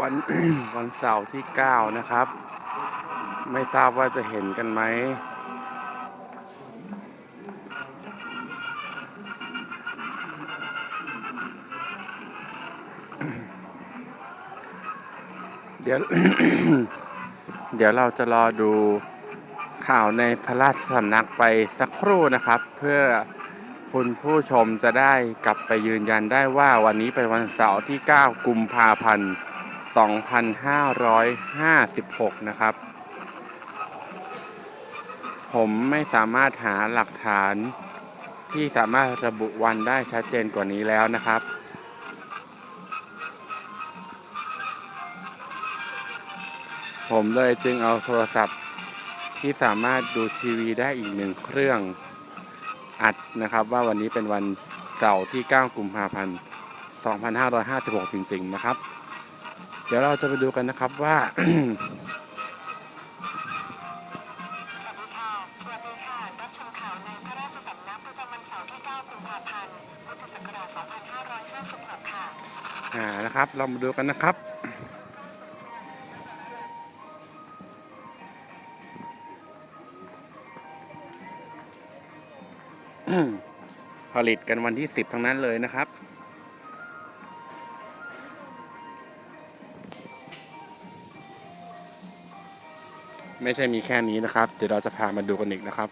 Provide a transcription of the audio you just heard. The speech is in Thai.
วันวันเสาร์ที่เก้านะครับ ไม่ทราบว่าจะเห็นกันไหมเดี๋ยว เดี๋ยวเราจะรอดูข่าวในพระราชสำนักไปสักครู่นะครับ เพื่อคุณผู้ชมจะได้กลับไปยืนยันได้ว่าวันนี้เป็นวันเสาร์ที่ 9 กุมภาพันธ์ 2556 นะครับ ผมไม่สามารถหาหลักฐานที่สามารถระบุวันได้ชัดเจนกว่านี้แล้วนะครับ ผมเลยจึงเอาโทรศัพท์ที่สามารถดูทีวีได้อีกหนึ่งเครื่องอัดนะครับว่าวันนี้เป็นวันเสาร์ที่ 9 กุมภาพันธ์ 2556 จริง ๆ นะครับ เดี๋ยวเราจะไปดูกันนะครับว่าสวัสดีค่ะสวัสดีค่ะรับชมข่าวในพระราชสำนักประจำวันเสาร์ที่9กุมภาพันธ์พุทธศักราช2556ค่ะอ่านะครับ เรามาดูกันนะครับผลิตกันวันที่สิบทั้งนั้นเลยนะครับ ไม่ใช่มีแค่นี้นะครับ เดี๋ยวเราจะพามาดูกันอีกนะครับ